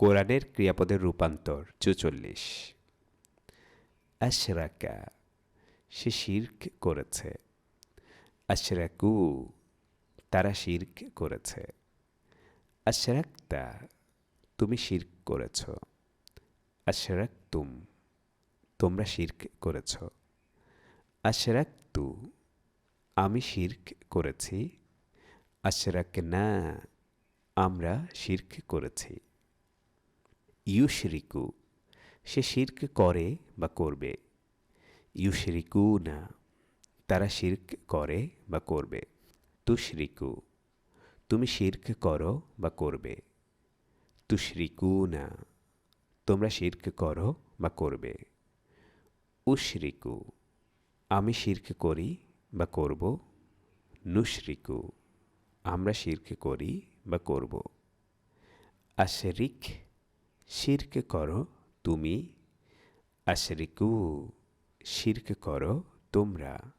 কোরআনের ক্রিয়াপদের রূপান্তর, চুচল্লিশ। আশরাকা, সে শির্ক করেছে। আশরাকু, তারা শির্ক করেছে। আশরাক্তা, তুমি শির্ক করেছ। আশরাক তুম তোমরা শির্ক করেছ। আশরাক তু আমি শির্ক করেছি। আশরাক না আমরা শির্ক করেছি। ইউশরিকু, সে শির্ক করে বা করবে। ইউশরিকু না, তারা শির্ক করে বা করবে। তুশরিকু, তুমি শির্ক করো বা করবে। তুশরিকু না, তোমরা শির্ক করো বা করবে। উশরিকু, আমি শির্ক করি বা করব। নুশরিকু, আমরা শির্ক করি বা করব। আশরিক শির্ক করো তুমি আশরিকু শিরকে করো তোমরা।